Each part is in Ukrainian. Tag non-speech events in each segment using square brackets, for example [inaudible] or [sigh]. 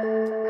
Música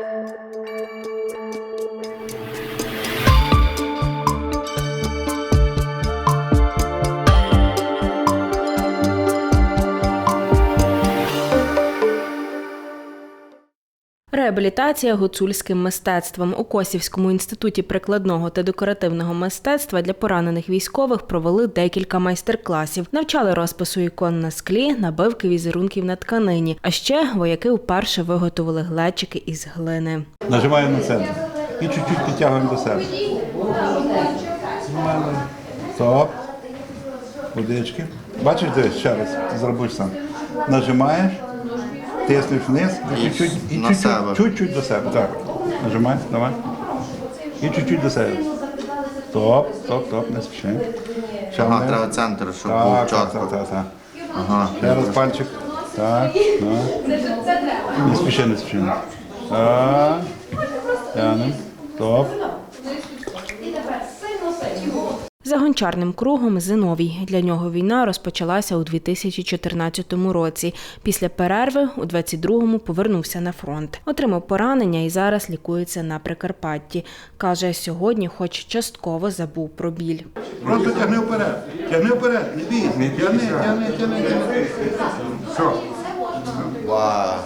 Реабілітація гуцульським мистецтвом у Косівському інституті прикладного та декоративного мистецтва для поранених військових провели декілька майстер-класів. Навчали розпису ікон на склі, набивки візерунків на тканині. А ще вояки вперше виготовили глечики із глини. Нажимаємо на центр і чуть-чуть підтягуємо до себе. Стоп. Водички. Бачиш, дивись, ще раз, зробиш сам. Нажимаєш, тиснеш вниз і чуть-чуть, і чуть-чуть, чуть-чуть до себе. Так. Нажимай, давай. І чуть-чуть до себе. Стоп, стоп, стоп, не спіши. Ще Ага, вниз. треба центр, щоб був Так, так, чітко. так, так, так. Ага. Ще раз пальчик. Так, так. Не спіши, не спіши. Так. Тянем. Стоп. За гончарним кругом Зиновій. Для нього війна розпочалася у 2014 році. Після перерви у 22-му повернувся на фронт. Отримав поранення і зараз лікується на Прикарпатті. Каже, сьогодні, хоч частково забув про біль. Просто тягни вперед. Тягни вперед, не бійся. Тягни, тягни, тягни, тягни. Все. Вау.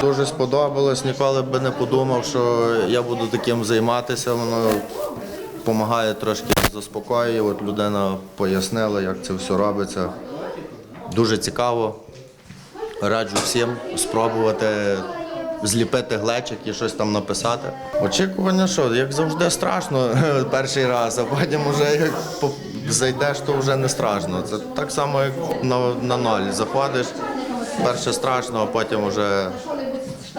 Дуже сподобалось, ніколи б не подумав, що я буду таким займатися. Воно допомагає трошки заспокоює. От людина пояснила, як це все робиться. Дуже цікаво. Раджу всім спробувати зліпити глечик і щось там написати. Очікування, що як завжди страшно [laughs] перший раз, а потім вже як зайдеш, то вже не страшно. Це так само, як на, на ноль. Заходиш, перше страшно, а потім вже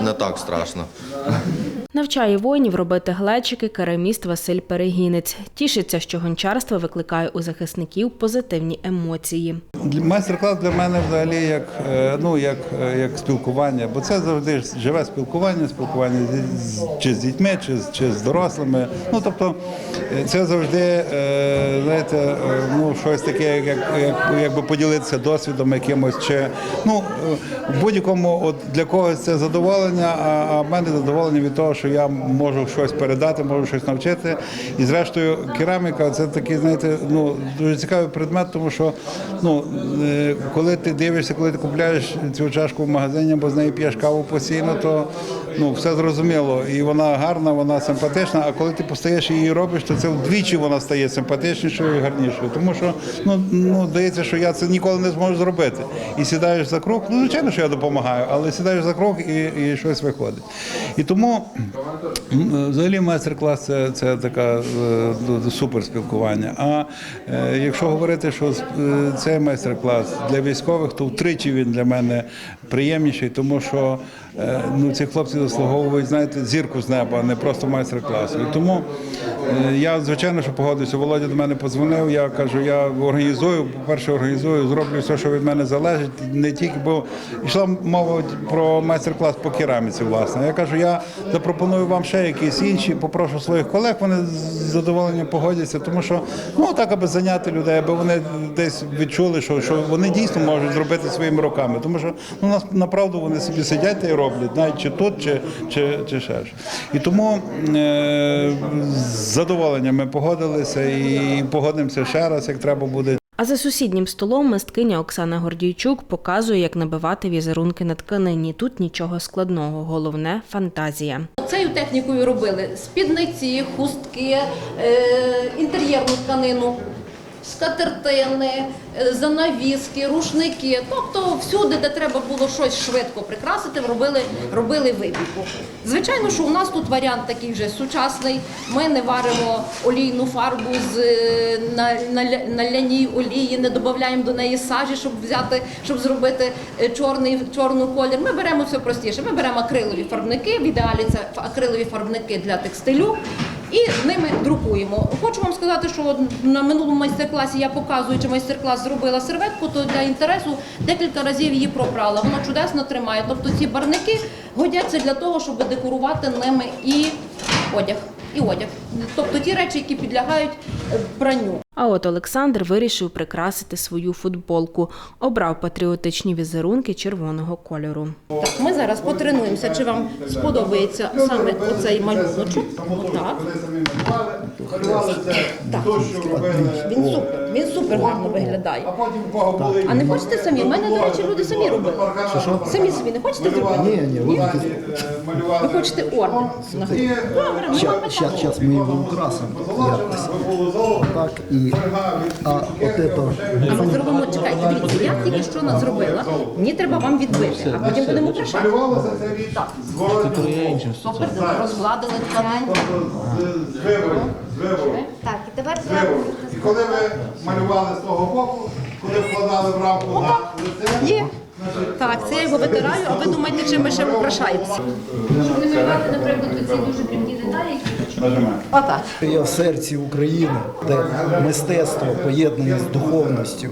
не так страшно. [laughs] Навчає воїнів робити глечики кераміст Василь Перегінець. Тішиться, що гончарство викликає у захисників позитивні емоції. Майстер-клас для мене взагалі як, е, ну, як, е, як спілкування, бо це завжди живе спілкування, спілкування з- чи з дітьми, чи, з- чи з дорослими. Ну, тобто е, це завжди знаєте, ну, щось таке, як, як, якби поділитися досвідом якимось. Чи, ну, в будь-якому от, для когось це задоволення, а в мене задоволення від того, що я можу щось передати, можу щось навчити. І зрештою, кераміка це такий, знаєте, ну, дуже цікавий предмет, тому що ну, е, коли ти дивишся, коли ти купляєш цю чашку в магазині або з неї п'єш каву постійно, то ну, все зрозуміло. І вона гарна, вона симпатична, а коли ти постаєш і її робиш, то це вдвічі вона стає симпатичнішою і гарнішою. Тому що ну, ну, здається, що я це ніколи не зможу зробити. І сідаєш за круг, ну, звичайно, що я допомагаю, але сідаєш за круг і, і щось виходить. І тому взагалі майстер-клас це, це така е, супер спілкування. А е, якщо говорити, що е, цей майстер-клас для військових, то втричі він для мене приємніший, тому що ну, ці хлопці заслуговують, знаєте, зірку з неба, а не просто майстер-класу. Тому я, звичайно, що погодився. Володя до мене подзвонив. Я кажу, я організую, по-перше, організую, зроблю все, що від мене залежить. Не тільки, бо йшла мова про майстер-клас по кераміці, власне. Я кажу, я запропоную вам ще якісь інші, попрошу своїх колег, вони з задоволенням погодяться, тому що ну так, аби зайняти людей, аби вони десь відчули, що, що вони дійсно можуть зробити своїми руками. Тому що ну нас направду вони собі сидять й роблять, навіть чи тут, чи, чи, чи ще ж. І тому е, з задоволенням ми погодилися і погодимося ще раз, як треба буде. А за сусіднім столом мисткиня Оксана Гордійчук показує, як набивати візерунки на тканині. Тут нічого складного, головне фантазія. Цею технікою робили спідниці, хустки, е, інтер'єрну тканину, скатертини, е, занавіски, рушники. Тобто всюди, де треба було щось швидко прикрасити, робили, робили вибірку. Звичайно, що у нас тут варіант такий вже сучасний. Ми не варимо олійну фарбу з е, на, на, олії, не додаємо до неї сажі, щоб взяти, щоб зробити е, чорний чорну колір. Ми беремо все простіше. Ми беремо акрилові фарбники. В ідеалі це акрилові фарбники для текстилю. І ними друкуємо. Хочу вам сказати, що на минулому майстер-класі я показуючи майстер-клас зробила серветку, то для інтересу декілька разів її пропрала. Вона чудесно тримає. Тобто ці барники годяться для того, щоб декорувати ними і одяг. І одяг. Тобто ті речі, які підлягають е, пранню. А от Олександр вирішив прикрасити свою футболку. Обрав патріотичні візерунки червоного кольору. Так, ми зараз потренуємося чи вам сподобається саме оцей малюночок. Отак. Так, він супер, він супер гарно виглядає. А не хочете самі? У мене, до речі, люди самі робили. Самі собі не хочете зробити? Ні, ні, ви хочете орден? Добре, ми вам Сейчас мы его якось. Так і а от это А ми зробимо, чекайте, дивіться, я тільки що нас зробила. Мені треба вам відбити, а потім будемо прикрашати. Так. Супер, розгладили тканинку. Так, і тепер І коли ви малювали з того боку, коли вкладали в рамку на лице. Так, це я його витираю, а ви думаєте, чим ми ще прикрашаємося? Щоб не малювати, наприклад, ці дуже дрібні деталі. нажимаємо. Отак. я в серці України, де мистецтво поєднане з духовністю.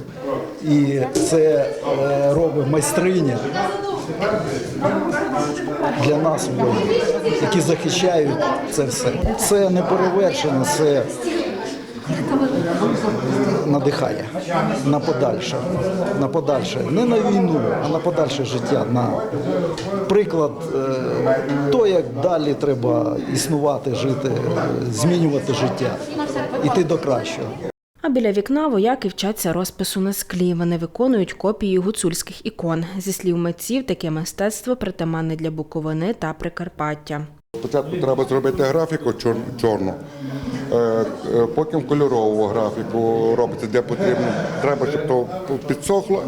І це е, робить майстриня для нас, які захищають це все. Це не перевершено, це надихає на подальше. На подальше. Не на війну, а на подальше життя. На приклад е, то, як далі треба існувати, жити, змінювати життя, іти до кращого. А біля вікна вояки вчаться розпису на склі. Вони виконують копії гуцульських ікон. Зі слів митців, таке мистецтво притаманне для Буковини та Прикарпаття. Спочатку треба зробити графіку чор- чорну, потім кольорову графіку робити, де потрібно. Треба, щоб то підсохло,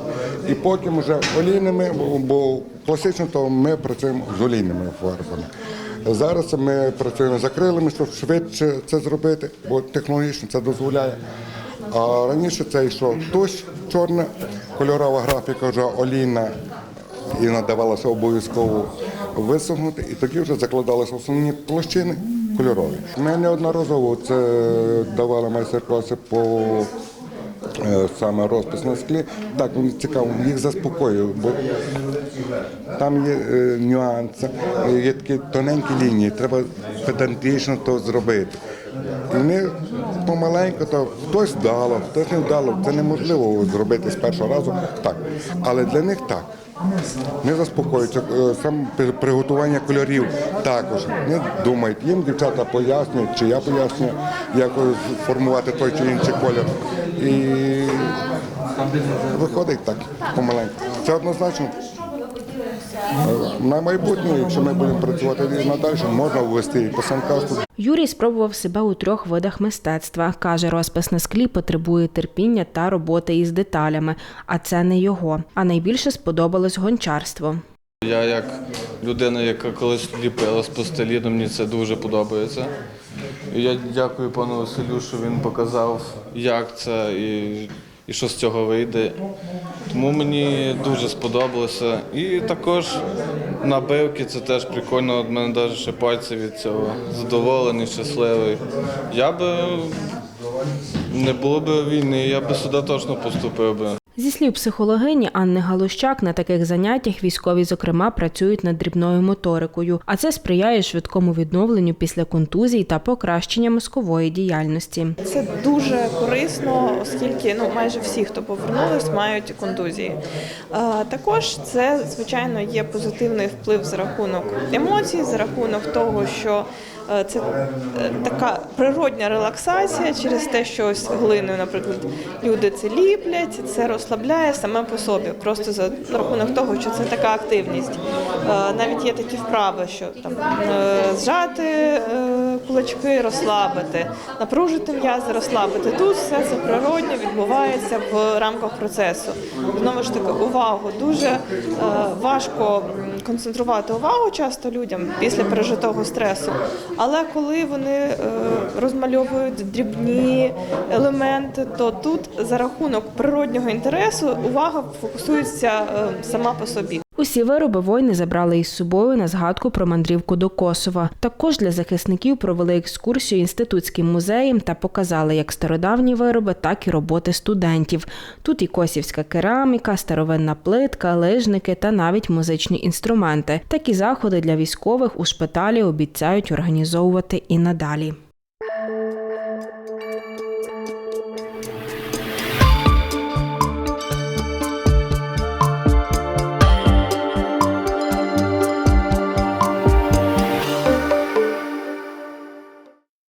і потім вже олійними, бо- класично то ми працюємо з олійними фарбами. Зараз ми працюємо з акрилами, щоб швидше це зробити, бо технологічно це дозволяє. А раніше це йшов тощ чорна, кольорова графіка вже олійна і надавалося обов'язково висохнути, і тоді вже закладалися основні площини кольорові. Ми неодноразово це давали майстер-класи по е, саме розпис на склі. Так, цікаво, їх заспокоює, бо там є е, нюанси, є такі тоненькі лінії, треба педантично то зробити. Вони помаленьку, то хтось вдало, хтось не вдало. Це неможливо зробити з першого разу так. Але для них так. Не заспокоюються. Сам Саме приготування кольорів також. Не думають. Їм дівчата пояснюють, чи я пояснюю, як формувати той чи інший колір. І виходить так помаленьку. Це однозначно. На майбутнє, якщо ми будемо працювати надалі, можна ввести і писанкасту. Юрій спробував себе у трьох видах мистецтва. Каже, розпис на склі потребує терпіння та роботи із деталями, а це не його. А найбільше сподобалось гончарство. Я як людина, яка колись ліпила з пластиліну, мені це дуже подобається. І я дякую пану Василю, що він показав, як це і, і що з цього вийде. Тому мені дуже сподобалося. І також набивки це теж прикольно. От мене навіть ще пальці від цього задоволений, щасливий. Я би не було б війни, я би сюди точно поступив би. Зі слів психологині Анни Галущак, на таких заняттях військові, зокрема, працюють над дрібною моторикою, а це сприяє швидкому відновленню після контузій та покращення мозкової діяльності. Це дуже корисно, оскільки ну майже всі, хто повернулись, мають контузії. Також це звичайно є позитивний вплив за рахунок емоцій, за рахунок того, що це е, така природня релаксація через те, що ось глиною, наприклад, люди це ліплять, це розслабляє саме по собі, просто за рахунок того, що це така активність. Е, Навіть є такі вправи, що там е, зжати е, кулачки, розслабити, напружити м'язи, розслабити. Тут все це відбувається в рамках процесу. Знову ж таки, увагу дуже е, важко концентрувати увагу часто людям після пережитого стресу. Але коли вони е, розмальовують дрібні елементи, то тут за рахунок природнього інтересу увага фокусується е, сама по собі. Усі вироби воїни забрали із собою на згадку про мандрівку до Косова. Також для захисників провели екскурсію інститутським музеєм та показали як стародавні вироби, так і роботи студентів. Тут і косівська кераміка, старовинна плитка, лижники та навіть музичні інструменти. Такі заходи для військових у шпиталі обіцяють організовувати і надалі.